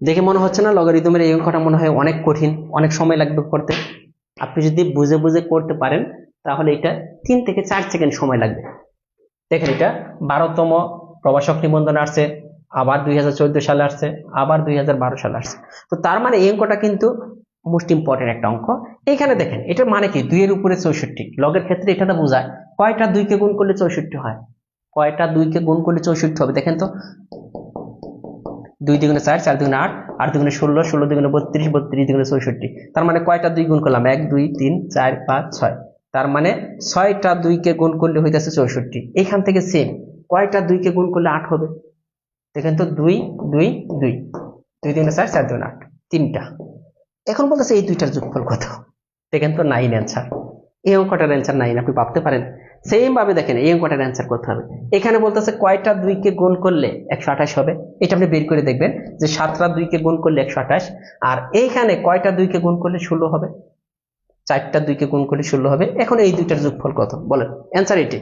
দেখে মনে হচ্ছে না লগারিদমের এই অঙ্কটা মনে হয় অনেক কঠিন, অনেক সময় লাগবে করতে। আপনি যদি বুঝে বুঝে করতে পারেন, তাহলে এটা তিন থেকে চার সেকেন্ড সময় লাগবে। দেখেন এটা বারোতম প্রবাসক নিবন্ধন আসছে, আবার দুই হাজার চোদ্দ সালে আসছে, আবার দুই হাজার বারো সালে আসছে। তো তার মানে এই অঙ্কটা কিন্তু মোস্ট ইম্পর্টেন্ট একটা অঙ্ক। এখানে দেখেন, এটার মানে কি? দুইয়ের উপরে চৌষট্টি। লগের ক্ষেত্রে এটা তো বোঝায় কয়টা দুইকে গুণ করলে চৌষট্টি হয়? কয়টা দুইকে গুণ করলে চৌষট্টি হবে? দেখেন তো দুই দুগুণে চার চার দুগুণে আট আট দুগুণে ষোলো ষোলো দুগুণে বত্রিশ বত্রিশ দুগুণে চৌষট্টি। তার মানে কয়টা দুই গুণ করলাম? এক, দুই, তিন, চার, পাঁচ, ছয়। তার মানে ছয়টা দুইকে গুণ করলে হইতেছে চৌষট্টি। এখান থেকে সেম কয়টা দুইকে গুণ করলে আট হবে? দেখেন তো, দুই দুই দুই। দুই দুগুণে চার চার দুগুণে আট। তিনটা। এখন বলতেছে এই দুইটার যোগফল কত? দেখেন তো নাইন অ্যান্সার এই অঙ্কটার অ্যান্সার নাইন আপনি ভাবতে পারেন। সেম ভাবে দেখেন, এই অঙ্কটার অ্যান্সার করতে হবে। এখানে বলতেছে কয়টা দুইকে গুণ করলে একশো আঠাশ হবে? এটা আপনি বের করে দেখবেন যে সাতটা দুইকে গুণ করলে একশো আঠাশ, আর এইখানে কয়টা দুইকে গুণ করলে ষোলো হবে? চারটা দুইকে গুণ করলে ষোলো হবে। এখন এই দুইটার যোগফল কত? বলেন অ্যান্সার এটি